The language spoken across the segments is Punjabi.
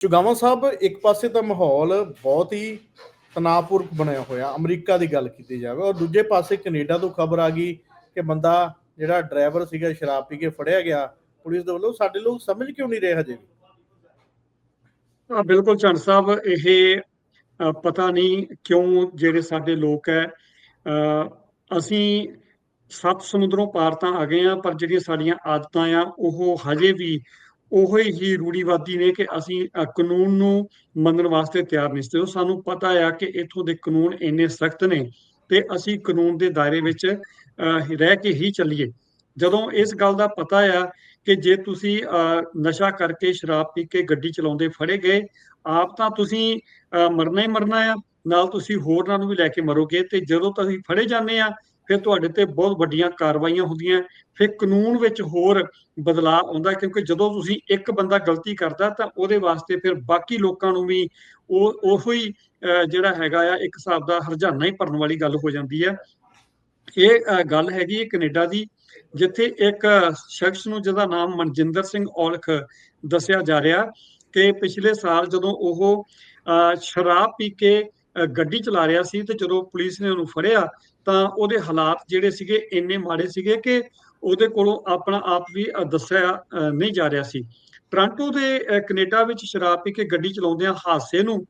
ਚੁਗਾਵਾਂ ਸਾਹਿਬ ਇੱਕ ਪਾਸੇ ਤਾਂ ਮਾਹੌਲ ਬਹੁਤ ਹੀ ਤਣਾਅਪੂਰਕ ਬਣਿਆ ਹੋਇਆ ਅਮਰੀਕਾ ਦੀ ਗੱਲ ਕੀਤੀ ਜਾਵੇ। ਔਰ ਦੂਜੇ ਪਾਸੇ ਕੈਨੇਡਾ ਤੋਂ ਖਬਰ ਆ ਗਈ ਕਿ ਬੰਦਾ ਜਿਹੜਾ ਡਰਾਈਵਰ ਸੀਗਾ ਸ਼ਰਾਬ ਪੀ ਕੇ ਫੜਿਆ ਗਿਆ ਪੁਲਿਸ ਦੇ ਵੱਲੋਂ। ਸਾਡੇ ਲੋਕ ਸਮਝ ਕਿਉਂ ਨਹੀਂ ਰਹੇ ਹਜੇ ਹਾਂ ਬਿਲਕੁਲ ਚੰਦ ਸਾਹਿਬ ਇਹ ਪਤਾ ਨਹੀਂ ਕਿਉਂ ਜਿਹੜੇ ਸਾਡੇ ਲੋਕ ਹੈ ਅ, ਅਸੀਂ ਸੱਤ ਸਮੁੰਦਰੋਂ ਪਾਰ ਤਾਂ ਆ ਗਏ ਆ ਪਰ ਜਿਹੜੀਆਂ ਸਾਡੀਆਂ ਆਦਤਾਂ ਆ ਉਹ ਹਜੇ ਵੀ ਉਹੋ ਹੀ ਰੂੜੀਵਾਦੀ ਨੇ ਕਿ ਅਸੀਂ ਕਾਨੂੰਨ ਨੂੰ ਮੰਨਣ ਵਾਸਤੇ ਤਿਆਰ ਨਹੀਂ ਸੀ। ਸਾਨੂੰ ਪਤਾ ਆ ਕਿ ਇੱਥੋਂ ਦੇ ਕਾਨੂੰਨ ਇੰਨੇ ਸਖਤ ਨੇ ਤੇ ਅਸੀਂ ਕਾਨੂੰਨ ਦੇ ਦਾਇਰੇ ਵਿੱਚ ਅ, ਰਹਿ ਕੇ ਹੀ ਚੱਲੀਏ। ਜਦੋਂ ਇਸ ਗੱਲ ਦਾ ਪਤਾ ਆ ਕਿ ਜੇ ਤੁਸੀਂ ਅ, ਨਸ਼ਾ ਕਰਕੇ ਸ਼ਰਾਬ ਪੀ ਕੇ ਗੱਡੀ ਚਲਾਉਂਦੇ ਫੜੇ ਗਏ ਆਪ ਤਾਂ ਤੁਸੀਂ ਅ, ਮਰਨਾ ਹੀ ਮਰਨਾ ਆ। ਨਾਲ ਤੁਸੀਂ ਹੋਰਨਾਂ ਨੂੰ ਵੀ ਲੈ ਕੇ ਮਰੋਗੇ ਤੇ ਜਦੋਂ ਤੁਸੀਂ ਫੜੇ ਜਾਂਦੇ ਆ ਫਿਰ ਤੁਹਾਡੇ ਤੇ ਬਹੁਤ ਵੱਡੀਆਂ ਕਾਰਵਾਈਆਂ ਹੁੰਦੀਆਂ ਫਿਰ ਕਾਨੂੰਨ ਵਿੱਚ ਹੋਰ ਬਦਲਾਅ ਆਉਂਦਾ ਕਿਉਂਕਿ ਜਦੋਂ ਤੁਸੀਂ ਇੱਕ ਬੰਦਾ ਗਲਤੀ ਕਰਦਾ ਤਾਂ ਉਹਦੇ ਵਾਸਤੇ ਫਿਰ ਬਾਕੀ ਲੋਕਾਂ ਨੂੰ ਵੀ ਉਹ ਉਹੋ ਹੀ ਅ, ਜਿਹੜਾ ਹੈਗਾ ਆ ਇੱਕ ਹਿਸਾਬ ਦਾ ਹਰਜਾਨਾ ਹੀ ਭਰਨ ਵਾਲੀ ਗੱਲ ਹੋ ਜਾਂਦੀ ਹੈ। ਇਹ ਗੱਲ ਹੈਗੀ ਹੈ ਕੈਨੇਡਾ ਦੀ ਜਿੱਥੇ ਇੱਕ ਸ਼ਖਸ ਨੂੰ ਜਿਹਦਾ ਨਾਮ ਮਨਜਿੰਦਰ ਸਿੰਘ ਔਲਖ ਦੱਸਿਆ ਜਾ ਰਿਹਾ ਕਿ ਪਿਛਲੇ ਸਾਲ ਜਦੋਂ ਉਹ ਅ, ਸ਼ਰਾਬ ਪੀ ਕੇ ਅ, ਗੱਡੀ ਚਲਾ ਰਿਹਾ ਸੀ ਤੇ ਜਦੋਂ ਪੁਲਿਸ ਨੇ ਉਹਨੂੰ ਫੜਿਆ ਤਾਂ ਉਹਦੇ ਹਾਲਾਤ ਜਿਹੜੇ ਸੀਗੇ ਇੰਨੇ ਮਾੜੇ ਸੀਗੇ ਕਿ ਉਹਦੇ ਕੋਲੋਂ ਆਪਣਾ ਆਪ ਵੀ ਦੱਸਿਆ ਨਹੀਂ ਜਾ ਰਿਹਾ ਸੀ। ਟ੍ਰਾਂਟੋ ਦੇ ਅ, ਕੈਨੇਡਾ ਵਿੱਚ ਸ਼ਰਾਬ ਪੀ ਕੇ ਗੱਡੀ ਚਲਾਉਂਦਿਆਂ ਹਾਦਸੇ ਨੂੰ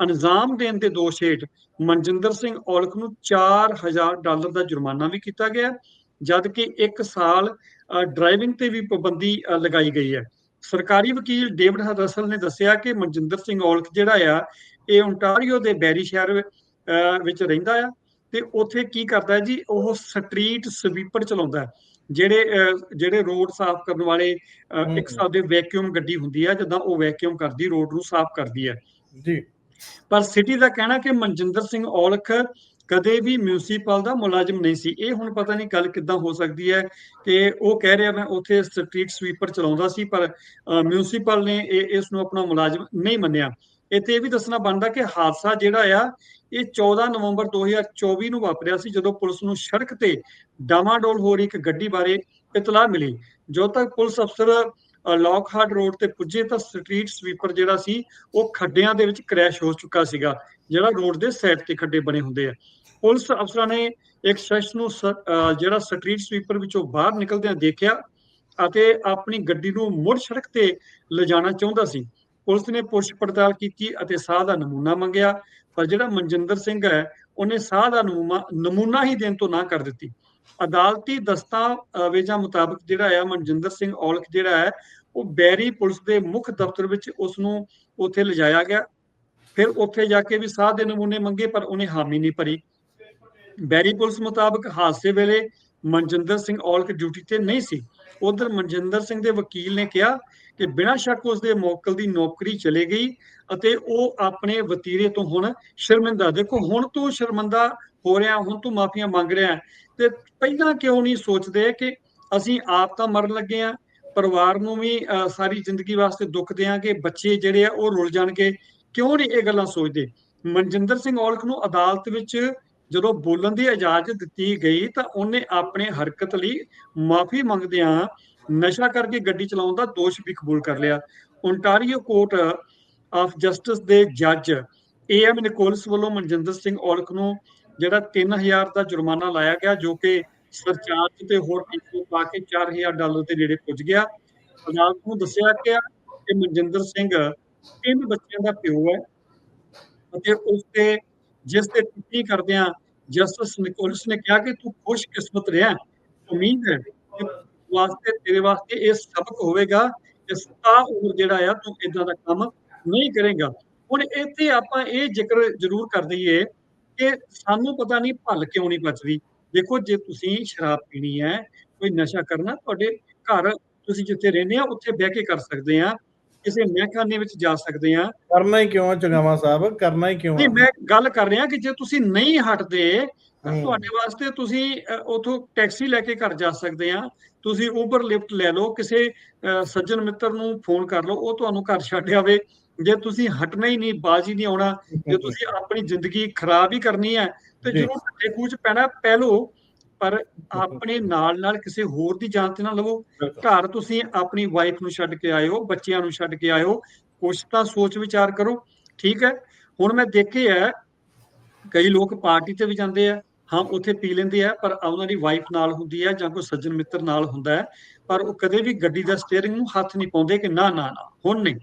ਅੰਜਾਮ ਦੇਣ ਦੇ ਦੋਸ਼ ਹੇਠ ਮਨਜਿੰਦਰ ਸਿੰਘ ਔਲਖ ਨੂੰ 4000 ਡਾਲਰ ਦਾ ਜੁਰਮਾਨਾ ਵੀ ਕੀਤਾ ਗਿਆ ਜਦ ਕਿ 1 ਸਾਲ ਡਰਾਈਵਿੰਗ ਤੇ ਵੀ ਪਾਬੰਦੀ ਲਗਾਈ ਗਈ ਹੈ। ਸਰਕਾਰੀ ਵਕੀਲ ਡੇਵਿਡ ਹਦਸਲ ਨੇ ਦੱਸਿਆ ਕਿ ਮਨਜਿੰਦਰ ਸਿੰਘ ਔਲਖ ਜਿਹੜਾ ਆ ਇਹ ਓਨਟਾਰੀਓ ਦੇ ਬੈਰੀ ਸ਼ਹਿਰ ਵਿੱਚ ਰਹਿੰਦਾ ਆ। ਤੇ ਉੱਥੇ ਕੀ ਕਰਦਾ ਜੀ ਉਹ ਸਟਰੀਟ ਸਵੀਪਰ ਚਲਾਉਂਦਾ ਜਿਹੜੇ ਜਿਹੜੇ ਰੋਡ ਸਾਫ਼ ਕਰਨ ਵਾਲੇ ਇੱਕ। ਹਿਸਾਬ ਦੇ ਵੈਕਿਊਮ ਗੱਡੀ ਹੁੰਦੀ ਹੈ ਜਦੋਂ ਉਹ ਵੈਕਿਊਮ ਕਰਦੀ ਰੋਡ ਨੂੰ ਸਾਫ਼ ਕਰਦੀ ਹੈ ਜੀ। ਪਰ ਸਿਟੀ ਦਾ ਕਹਿਣਾ ਕਿ ਮਨਜਿੰਦਰ ਸਿੰਘ ਔਲਖ ਕਦੇ ਵੀ ਮਿਊਨਿਸਪਲ ਦਾ ਮੁਲਾਜ਼ਮ ਨਹੀਂ ਸੀ। ਇਹ ਹੁਣ ਪਤਾ ਨਹੀਂ ਗੱਲ ਕਿੱਦਾਂ ਹੋ ਸਕਦੀ ਹੈ ਕਿ ਉਹ ਕਹਿ ਰਿਹਾ ਮੈਂ ਉੱਥੇ ਸਟਰੀਟ ਸਵੀਪਰ ਚਲਾਉਂਦਾ ਸੀ ਪਰ ਮਿਊਨਿਸਪਲ ਨੇ ਇਸ ਨੂੰ ਆਪਣਾ ਮੁਲਾਜ਼ਮ ਨਹੀਂ ਮੰਨਿਆ। ਇੱਥੇ ਇਹ ਵੀ ਦੱਸਣਾ ਬਣਦਾ ਕਿ ਹਾਦਸਾ ਜਿਹੜਾ ਆ ਇਹ 14 ਨਵੰਬਰ 2024 ਨੂੰ ਵਾਪਰਿਆ ਸੀ, ਜਦੋਂ ਪੁਲਿਸ ਨੂੰ ਸੜਕ ਤੇ ਡਾਮਾਡੋਲ ਹੋ ਰਹੀ ਇੱਕ ਗੱਡੀ ਬਾਰੇ ਇਤਲਾਹ ਮਿਲੀ। ਜਦੋਂ ਤੱਕ ਪੁਲਿਸ ਅਫਸਰ ਲੌਕਹਾਰਟ ਰੋਡ ਤੇ ਪੁੱਜੇ ਤਾਂ ਸਟਰੀਟ ਸਵੀਪਰ ਜਿਹੜਾ ਸੀ, ਉਹ ਖੱਡਿਆਂ ਦੇ ਵਿੱਚ ਕ੍ਰੈਸ਼ ਹੋ ਚੁੱਕਾ ਸੀਗਾ, ਜਿਹੜਾ ਰੋਡ ਦੇ ਸਾਈਡ ਤੇ ਖੱਡੇ ਬਣੇ ਹੁੰਦੇ ਆ। ਪੁਲਿਸ ਅਫਸਰਾਂ ਨੇ ਇੱਕ ਸ਼ਖਸ ਨੂੰ ਸ- ਜਿਹੜਾ ਸਟਰੀਟ ਸਵੀਪਰ ਵਿੱਚੋਂ ਬਾਹਰ ਨਿਕਲਦਿਆਂ ਦੇਖਿਆ ਅਤੇ ਆਪਣੀ ਗੱਡੀ ਨੂੰ ਮੁੜ ਸੜਕ ਤੇ ਲਿਜਾਣਾ ਚਾਹੁੰਦਾ ਸੀ। ਪੁਲਿਸ ਨੇ ਪੁੱਛ ਪੜਤਾਲ ਕੀਤੀ ਅਤੇ ਸਾਹ ਦਾ ਨਮੂਨਾ ਮੰਗਿਆ, ਪਰ ਜਿਹੜਾ ਮਨਜਿੰਦਰ ਸਿੰਘ ਹੈ, ਉਹਨੇ ਸਾਹ ਦਾ ਨਮੂਨਾ ਹੀ ਦੇਣ ਤੋਂ ਨਾ ਕਰ ਦਿੱਤੀ। ਅਦਾਲਤੀ ਦਸਤਾਵੇਜ਼ਾਂ ਮੁਤਾਬਕ ਜਿਹੜਾ ਆ ਮਨਜਿੰਦਰ ਸਿੰਘ ਔਲਖ ਜਿਹੜਾ ਹੈ, ਉਹ ਬੈਰੀ ਪੁਲਿਸ ਦੇ ਮੁੱਖ ਦਫ਼ਤਰ ਵਿੱਚ ਉਸ ਨੂੰ ਉੱਥੇ ਲਿਜਾਇਆ ਗਿਆ। ਫਿਰ ਉੱਥੇ ਜਾ ਕੇ ਵੀ ਸਾਹ ਦੇ ਨਮੂਨੇ ਮੰਗੇ, ਪਰ ਉਹਨੇ ਹਾਮੀ ਨਹੀਂ ਭਰੀ। ਬੈਰੀ ਪੁਲਿਸ ਮੁਤਾਬਕ ਹਾਦਸੇ ਵੇਲੇ ਮਨਜਿੰਦਰ ਸਿੰਘ ਔਲਖ ਡਿਊਟੀ ਤੇ ਨਹੀਂ ਸੀ। ਉਧਰ ਮਨਜਿੰਦਰ ਸਿੰਘ ਦੇ ਵਕੀਲ ਨੇ ਕਿਹਾ ਕਿ ਬਿਨਾਂ ਸ਼ੱਕ ਉਸ ਦੇ ਮੌਕਲ ਦੀ ਨੌਕਰੀ ਚਲੇ ਗਈ ਅਤੇ ਉਹ ਆਪਣੇ ਵਤੀਰੇ ਤੋਂ ਹੁਣ ਸ਼ਰਮਿੰਦਾ ਦੇਖੋ ਹੁਣ ਤੂੰ ਸ਼ਰਮਿੰਦਾ ਹੋ ਰਿਹਾ ਹੁਣ ਤੂੰ ਮਾਫੀਆਂ ਮੰਗ ਰਿਹਾ ਤੇ ਪਹਿਲਾਂ ਕਿਉਂ ਨਹੀਂ ਸੋਚਦੇ ਕਿ ਅਸੀਂ ਆਪ ਤਾਂ ਮਰਨ ਲੱਗੇ ਆ ਪਰਿਵਾਰ ਨੂੰ ਵੀ ਅਹ, ਸਾਰੀ ਜ਼ਿੰਦਗੀ ਵਾਸਤੇ ਦੁੱਖ ਦਿਆਂਗੇ ਬੱਚੇ ਜਿਹੜੇ ਆ ਉਹ ਰੁੱਲ ਜਾਣਗੇ। ਕਿਉਂ ਨਹੀਂ ਇਹ ਗੱਲਾਂ ਸੋਚਦੇ? ਮਨਜਿੰਦਰ ਸਿੰਘ ਔਲਖ ਨੂੰ ਅਦਾਲਤ ਵਿੱਚ ਜਦੋਂ ਬੋਲਣ ਦੀ ਇਜਾਜ਼ਤ ਦਿੱਤੀ ਗਈ ਤਾਂ ਉਹਨੇ ਆਪਣੇ ਹਰਕਤ ਲਈ ਮਾਫੀ ਮੰਗਦਿਆਂ ਨਸ਼ਾ ਕਰਕੇ ਗੱਡੀ ਚਲਾਉਣ ਦਾ ਦੋਸ਼ ਵੀ ਕਬੂਲ ਕਰ ਲਿਆ। ਓਨਟਾਰੀਓ ਕੋਰਟ ਆਫ ਜਸਟਿਸ ਦੇ ਜੱਜ ਏਐਮ ਨਿਕੋਲਸ ਵੱਲੋਂ ਮਨਜਿੰਦਰ ਸਿੰਘ ਔਲਖ ਨੂੰ ਜਿਹੜਾ 3000 ਦਾ ਜੁਰਮਾਨਾ ਲਾਇਆ ਗਿਆ, ਜੋ ਕਿ ਸਰਚਾਰਜ ਤੇ ਹੋਰ ਟੀਕੂ ਪਾ ਕੇ 4000 ਡਾਲਰ ਦੇ ਨੇੜੇ ਪੁੱਜ ਗਿਆ। ਅਦਾਲਤ ਨੂੰ ਦੱਸਿਆ ਗਿਆ ਕਿ ਮਨਜਿੰਦਰ ਸਿੰਘ ਤਿੰਨ ਬੱਚਿਆਂ ਦਾ ਪਿਓ ਹੈ ਅਤੇ ਉਸ ਤੇ, ਜਿਸ ਤੇ ਟਿੱਪਣੀ ਕਰਦਿਆਂ ਜਸਟਿਸ ਨਿਕੋਲਸ ਨੇ ਕਿਹਾ ਕਿ ਤੂੰ ਖੁਸ਼ ਕਿਸਮਤ ਰਿਹਾ। ਉਮੀਦ ਹੈ ਕਿ ਵਾਸਤੇ ਤੇਰੇ ਵਾਸਤੇ ਇਹ ਸਬਕ ਹੋਵੇਗਾ ਕਿ ਸਤਾ ਉਮਰ ਜਿਹੜਾ ਆ ਤੂੰ ਇਦਾਂ ਦਾ ਕੰਮ ਨਹੀਂ ਕਰੇਗਾ। ਹੁਣ ਇੱਥੇ ਆਪਾਂ ਇਹ ਜ਼ਿਕਰ ਜ਼ਰੂਰ ਕਰ ਦਈਏ ਕਿ ਸਾਨੂੰ ਪਤਾ ਨਹੀਂ ਭੱਲ ਕਿਉਂ ਨਹੀਂ ਬਚਦੀ ਦੇਖੋ ਜੇ ਤੁਸੀਂ ਸ਼ਰਾਬ ਪੀਣੀ ਹੈ ਕੋਈ ਨਸ਼ਾ ਕਰਨਾ ਤੁਹਾਡੇ ਘਰ ਤੁਸੀਂ ਜਿੱਥੇ ਰਹਿੰਦੇ ਆ ਉੱਥੇ ਬਹਿ ਕੇ ਕਰ ਸਕਦੇ ਆ। ਕਿਸੇ ਮਹਿਖਾਨੇ ਵਿੱਚ ਜਾ ਸਕਦੇ ਆ। ਕਰਨਾ ਹੀ ਕਿਉਂ ਚੁਗਾਵਾਂ ਸਾਹਿਬ? ਕਰਨਾ ਹੀ ਕਿਉਂ ਨਹੀਂ ਮੈਂ ਗੱਲ ਕਰ ਰਿਹਾ ਕਿ ਜੇ ਤੁਸੀਂ ਨਹੀਂ ਹਟਦੇ। ਤੁਹਾਡੇ ਵਾਸਤੇ ਤੁਸੀਂ ਉਥੋਂ ਟੈਕਸੀ ਲੈ ਕੇ ਘਰ ਜਾ ਸਕਦੇ ਆ। ਤੁਸੀਂ ਉਬਰ ਲਿਫਟ ਲੈ ਲਓ ਕਿਸੇ ਸੱਜਣ ਮਿੱਤਰ ਨੂੰ ਫੋਨ ਕਰ ਲਓ ਉਹ ਤੁਹਾਨੂੰ ਘਰ ਛੱਡ ਆਵੇ। ਜੇ ਤੁਸੀਂ ਹਟਣਾ ਹੀ ਨਹੀਂ ਬਾਜੀ ਨਹੀਂ ਆਉਣਾ ਜੇ ਤੁਸੀਂ ਆਪਣੀ ਜ਼ਿੰਦਗੀ ਖਰਾਬ ਹੀ ਕਰਨੀ ਹੈ ਤੇ। ਜ਼ਰੂਰ ਧੱਕੇ ਕੂਚ ਪੈਣਾ ਪੈ ਲਓ ਪਰ ਆਪਣੇ ਨਾਲ ਨਾਲ ਕਿਸੇ ਹੋਰ ਦੀ ਜਾਨ ਤੇ ਨਾ ਲਵੋ। ਘਰ ਤੁਸੀਂ ਆਪਣੀ ਵਾਈਫ ਨੂੰ ਛੱਡ ਕੇ ਆਇਓ ਬੱਚਿਆਂ ਨੂੰ ਛੱਡ ਕੇ ਆਇਓ ਕੁਛ ਤਾਂ ਸੋਚ ਵਿਚਾਰ ਕਰੋ ਠੀਕ ਹੈ? ਹੁਣ ਮੈਂ ਦੇਖੇ ਹੈ ਕਈ ਲੋਕ ਪਾਰਟੀ ਤੇ ਵੀ ਜਾਂਦੇ ਆ। ਹਾਂ, ਉੱਥੇ ਪੀ ਲੈਂਦੇ ਆ, ਪਰ ਉਹਨਾਂ ਦੀ ਵਾਈਫ ਨਾਲ ਹੁੰਦੀ ਹੈ ਜਾਂ ਕੋਈ ਸੱਜਣ ਮਿੱਤਰ ਨਾਲ ਹੁੰਦਾ ਹੈ, ਪਰ ਉਹ ਕਦੇ ਵੀ ਗੱਡੀ ਦਾ ਸਟੀਅਰਿੰਗ ਨੂੰ ਹੱਥ ਨਹੀਂ ਪਾਉਂਦੇ ਕਿ ਨਾ ਨਾ ਨਾ, ਹੁਣ ਨਹੀਂ।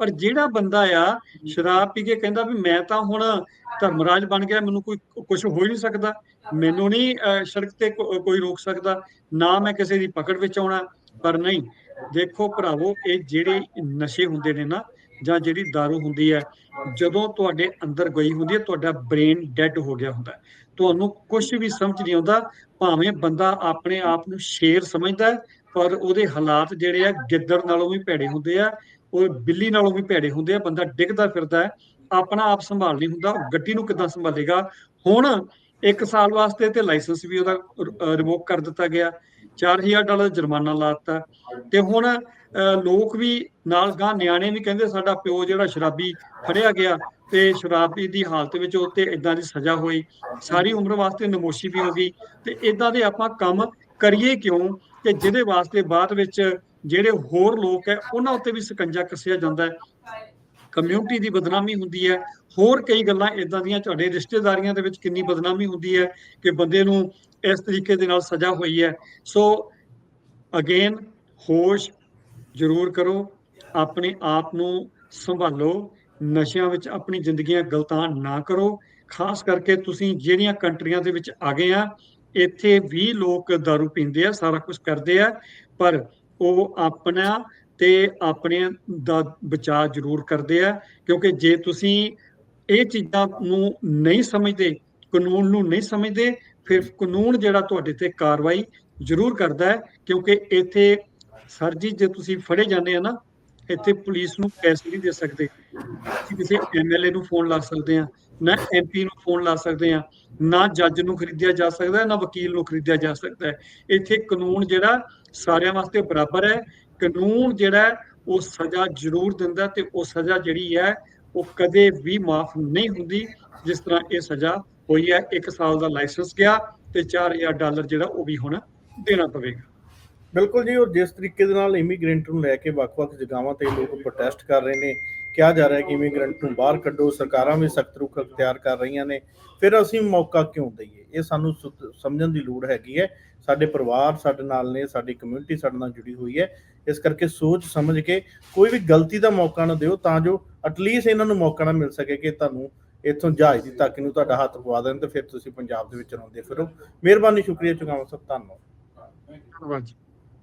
ਪਰ ਜਿਹੜਾ ਬੰਦਾ ਆ, ਸ਼ਰਾਬ ਪੀ ਕੇ ਕਹਿੰਦਾ ਵੀ ਮੈਂ ਤਾਂ ਹੁਣ ਧਰਮਰਾਜ ਬਣ ਗਿਆ, ਮੈਨੂੰ ਕੋਈ ਕੁਝ ਹੋ ਹੀ ਨਹੀਂ ਸਕਦਾ। ਮੈਨੂੰ ਨਹੀਂ ਸੜਕ ਤੇ ਕੋਈ ਰੋਕ ਸਕਦਾ, ਨਾ ਮੈਂ ਕਿਸੇ ਦੀ ਪਕੜ ਵਿੱਚ ਆਉਣਾ। ਪਰ ਨਹੀਂ, ਦੇਖੋ ਭਰਾਵੋ, ਇਹ ਜਿਹੜੇ ਨਸ਼ੇ ਹੁੰਦੇ ਨੇ ਨਾ ਜਾਂ ਜਿਹੜੀ दारू ਹੁੰਦੀ ਹੈ, ਜਦੋਂ ਤੁਹਾਡੇ ਅੰਦਰ ਗਈ ਹੁੰਦੀ ਹੈ, ਤੁਹਾਡਾ ਬ੍ਰੇਨ ਡੈਡ ਹੋ ਗਿਆ ਹੁੰਦਾ ਹੈ। ਤੁਹਾਨੂੰ ਕੁਝ ਵੀ ਸਮਝ ਨਹੀਂ ਆਉਂਦਾ, ਭਾਵੇਂ ਬੰਦਾ ਆਪਣੇ ਆਪ ਨੂੰ ਸ਼ੇਰ ਸਮਝਦਾ ਪਰ ਉਹਦੇ ਹਾਲਾਤ ਜਿਹੜੇ ਆ, ਗਿੱਦੜ ਨਾਲੋਂ ਵੀ ਭੈੜੇ ਹੁੰਦੇ ਆ, ਉਹ ਬਿੱਲੀ ਨਾਲੋਂ ਵੀ ਭੈੜੇ ਹੁੰਦੇ ਆ, ਬੰਦਾ ਡਿੱਗਦਾ ਫਿਰਦਾ ਹੈ, ਆਪਣਾ ਆਪ ਸੰਭਾਲ ਨਹੀਂ ਹੁੰਦਾ, ਉਹ ਗੱਡੀ ਨੂੰ ਕਿੱਦਾਂ ਸੰਭਾਲੇਗਾ ਹੁਣ ਇੱਕ ਸਾਲ ਵਾਸਤੇ ਤੇ ਲਾਇਸੈਂਸ ਵੀ ਉਹਦਾ ਰਿਮੂਵ ਕਰ ਦਿੱਤਾ ਗਿਆ 4000 ਡਾਲਰ ਜੁਰਮਾਨਾ ਲਾਤਾ ਤੇ ਹੁਣ ਲੋਕ ਵੀ ਨਾਲ ਗਾਂ ਨਿਆਣੇ ਵੀ ਕਹਿੰਦੇ ਸਾਡਾ ਪਿਓ ਜਿਹੜਾ ਸ਼ਰਾਬੀ ਫੜਿਆ ਗਿਆ ਤੇ ਸ਼ਰਾਬੀ ਦੀ ਹਾਲਤ ਵਿੱਚ ਉੱਤੇ ਇਦਾਂ ਦੀ ਸਜ਼ਾ ਹੋਈ। ਸਾਰੀ ਉਮਰ ਵਾਸਤੇ ਨਮੋਸ਼ੀ ਵੀ ਹੋ ਗਈ। ਤੇ ਇਦਾਂ ਦੇ ਆਪਾਂ ਕੰਮ ਕਰੀਏ ਕਿਉਂ? ਕਿ ਜਿਹਦੇ ਵਾਸਤੇ ਬਾਅਦ ਵਿੱਚ ਜਿਹੜੇ ਹੋਰ ਲੋਕ ਹੈ, ਉਹਨਾਂ ਉੱਤੇ ਵੀ ਸਕੰਜਾ ਕੱਸਿਆ ਜਾਂਦਾ ਹੈ। ਕਮਿਊਨਿਟੀ ਦੀ ਬਦਨਾਮੀ ਹੁੰਦੀ ਹੈ। ਹੋਰ ਕਈ ਗੱਲਾਂ ਇਦਾਂ ਦੀਆਂ ਤੁਹਾਡੇ ਰਿਸ਼ਤੇਦਾਰੀਆਂ ਦੇ ਵਿੱਚ ਕਿੰਨੀ ਬਦਨਾਮੀ ਹੁੰਦੀ ਹੈ ਕਿ ਬੰਦੇ ਨੂੰ ਇਸ ਤਰੀਕੇ ਦੇ ਨਾਲ ਸਜ਼ਾ ਹੋਈ ਹੈ। ਸੋ ਅਗੇਨ ਹੋਸ਼ ਜ਼ਰੂਰ ਕਰੋ, ਆਪਣੇ ਆਪ ਨੂੰ ਸੰਭਾਲੋ, ਨਸ਼ਿਆਂ ਵਿੱਚ ਆਪਣੀ ਜ਼ਿੰਦਗੀਆਂ ਗਲਤਾਨ ਨਾ ਕਰੋ। ਖਾਸ ਕਰਕੇ ਤੁਸੀਂ ਜਿਹੜੀਆਂ ਕੰਟਰੀਆਂ ਦੇ ਵਿੱਚ ਆ ਗਏ ਆ, ਇੱਥੇ ਵੀ ਲੋਕ दारू ਪੀਂਦੇ ਆ, ਸਾਰਾ ਕੁਝ ਕਰਦੇ ਆ, ਪਰ ਉਹ ਆਪਣਾ ਤੇ ਆਪਣੇ ਦਾ ਬਚਾਅ ਜ਼ਰੂਰ ਕਰਦੇ ਆ, ਕਿਉਂਕਿ ਜੇ ਤੁਸੀਂ ਇਹ ਚੀਜ਼ਾਂ ਨੂੰ ਨਹੀਂ ਸਮਝਦੇ, ਕਾਨੂੰਨ ਨੂੰ ਨਹੀਂ ਸਮਝਦੇ, ਫਿਰ ਕਾਨੂੰਨ ਜਿਹੜਾ ਤੁਹਾਡੇ ਤੇ ਕਾਰਵਾਈ ਜ਼ਰੂਰ ਕਰਦਾ ਹੈ, ਕਿਉਂਕਿ ਇੱਥੇ ਸਰ ਜੀ, ਜੇ ਤੁਸੀਂ ਫੜੇ ਜਾਂਦੇ ਆ ਨਾ, ਇੱਥੇ ਪੁਲਿਸ ਨੂੰ ਪੈਸੇ ਨਹੀਂ ਦੇ ਸਕਦੇ। ਅਸੀਂ ਕਿਸੇ ਐਮਐਲਏ ਨੂੰ ਫੋਨ ਲਾ ਸਕਦੇ ਆ। ਨਾ ਐਮਪੀ ਨੂੰ ਫੋਨ ਲਾ ਸਕਦੇ ਆ ਨਾ ਜੱਜ ਨੂੰ ਖਰੀਦਿਆ ਜਾ ਸਕਦਾ ਨਾ ਵਕੀਲ ਨੂੰ ਖਰੀਦਿਆ ਜਾ ਸਕਦਾ ਇੱਥੇ ਕਾਨੂੰਨ ਜਿਹੜਾ ਸਾਰਿਆਂ ਵਾਸਤੇ ਬਰਾਬਰ ਹੈ। ਕਾਨੂੰਨ ਜਿਹੜਾ ਉਹ ਸਜ਼ਾ ਜ਼ਰੂਰ ਦਿੰਦਾ ਤੇ ਉਹ ਸਜ਼ਾ ਜਿਹੜੀ ਹੈ, ਉਹ ਕਦੇ ਵੀ ਮਾਫ ਨਹੀਂ ਹੁੰਦੀ, ਜਿਸ ਤਰ੍ਹਾਂ ਇਹ ਸਜ਼ਾ ਹੋਈ ਹੈ। 1 ਸਾਲ ਦਾ ਲਾਇਸੈਂਸ ਗਿਆ ਤੇ 4000 ਡਾਲਰ ਜਿਹੜਾ ਉਹ ਵੀ ਹੁਣ ਦੇਣਾ ਪਵੇਗਾ। ਬਿਲਕੁਲ ਜੀ ਉਹ ਜਿਸ ਤਰੀਕੇ ਦੇ ਨਾਲ ਇਮੀਗ੍ਰੈਂਟ ਨੂੰ ਲੈ ਕੇ ਵੱਖ-ਵੱਖ ਜਗ੍ਹਾਵਾਂ ਤੇ ਲੋਕ ਪ੍ਰੋਟੈਸਟ ਕਰ ਰਹੇ ਨੇ ਕਿਹਾ ਜਾ ਰਿਹਾ ਹੈ ਕਿ ਇਮੀਗ੍ਰੈਂਟ ਨੂੰ ਬਾਹਰ ਕੱਢੋ, ਸਰਕਾਰਾਂ ਵੀ ਸਖਤ ਰੁਖ ਅਖਤਿਆਰ ਕਰ ਰਹੀਆਂ ਨੇ। ਫਿਰ ਅਸੀਂ ਮੌਕਾ ਕਿਉਂ ਦਈਏ? ਇਹ ਸਾਨੂੰ ਸਮਝਣ ਦੀ ਲੋੜ ਹੈਗੀ ਹੈ। ਸਾਡੇ ਪਰਿਵਾਰ ਸਾਡੇ ਨਾਲ ਨੇ, ਸਾਡੀ ਕਮਿਊਨਿਟੀ ਸਾਡੇ ਨਾਲ ਜੁੜੀ ਹੋਈ ਹੈ। ਇਸ ਕਰਕੇ ਸੋਚ ਸਮਝ ਕੇ ਕੋਈ ਵੀ ਗਲਤੀ ਦਾ ਮੌਕਾ ਨਾ ਦਿਓ, ਤਾਂ ਜੋ ਐਟਲੀਸਟ ਇਹਨਾਂ ਨੂੰ ਮੌਕਾ ਨਾ ਮਿਲ ਸਕੇ ਕਿ ਤੁਹਾਨੂੰ ਇੱਥੋਂ ਜਹਾਜ਼ ਦੀ ਤੱਕ ਨੂੰ ਤੁਹਾਡਾ ਹੱਥ ਪਵਾ ਦੇਣ ਤੇ ਫਿਰ ਤੁਸੀਂ ਪੰਜਾਬ ਦੇ ਵਿੱਚ ਰਹਿੰਦੇ ਫਿਰੋ। ਮਿਹਰਬਾਨੀ, ਸ਼ੁਕਰੀਆ, ਚੁਕਾਵਾਂ ਸਭ, ਧੰਨਵਾਦ। ਧੰਨਵਾਦ ਜੀ।